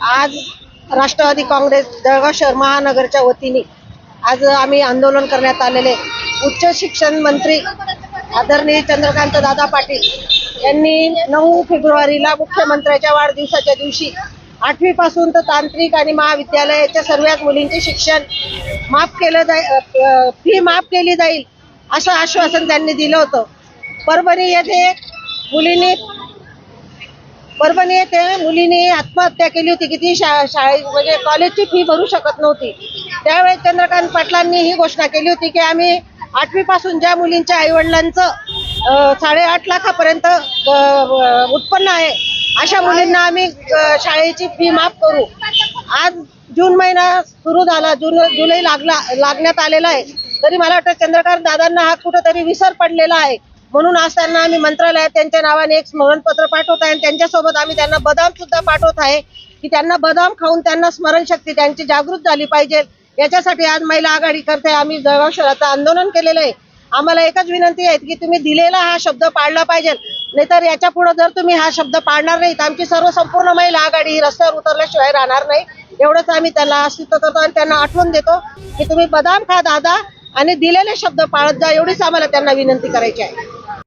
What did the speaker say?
आज राष्ट्रवादी काँग्रेस जळगाव शहर महानगरच्या वतीने आज आम्ही आंदोलन करण्यात आलेले. उच्च शिक्षण मंत्री आदरणीय चंद्रकांत दादा पाटील यांनी नऊ फेब्रुवारीला मुख्यमंत्र्याच्या वाढदिवसाच्या दिवशी आठवी पासून तर तांत्रिक आणि महाविद्यालयाच्या सर्व मुलींचे शिक्षण माफ केलं जाईल फी माफ केली जाईल. असं आश्वासन त्यांनी दिलं होतं. परभणी येथे मुलींनी परभणी येथे मुलीने आत्महत्या केली होती. की ती शा शाळे म्हणजे कॉलेजची फी भरू शकत नव्हती. त्यावेळेस चंद्रकांत पाटलांनी ही घोषणा केली होती की आम्ही आठवी पासून ज्या मुलींच्या आईवडिलांचं साडेआठ लाखापर्यंत उत्पन्न आहे अशा मुलींना आम्ही शाळेची फी माफ करू. आज जून महिना सुरू झाला जून जुलै लागला लागण्यात आलेला आहे. तरी मला वाटतं चंद्रकांत दादांना हा कुठंतरी विसर पडलेला आहे. म्हणून आज त्यांना आम्ही मंत्रालयात त्यांच्या नावाने एक स्मरणपत्र पाठवत आहे आणि त्यांच्यासोबत आम्ही त्यांना बदाम सुद्धा पाठवत आहे की त्यांना बदाम खाऊन त्यांना स्मरणशक्ती त्यांची जागृत झाली पाहिजे. याच्यासाठी आज महिला आघाडी करते आम्ही जळगाव शहरात आंदोलन केलेलं आहे. आम्हाला एकच विनंती आहे की तुम्ही दिलेला हा शब्द पाळला पाहिजे. नाहीतर याच्यापुढे जर तुम्ही हा शब्द पाळणार नाही तर आमची सर्व संपूर्ण महिला आघाडी ही रस्त्यावर उतरल्याशिवाय राहणार नाही. एवढंच आम्ही त्याला अस्तित्व करतो आणि त्यांना आठवण देतो की तुम्ही बदाम खा दादा. आणि दिलेले शब्द पाळत जा एवढीच आम्हाला त्यांना विनंती करायची आहे.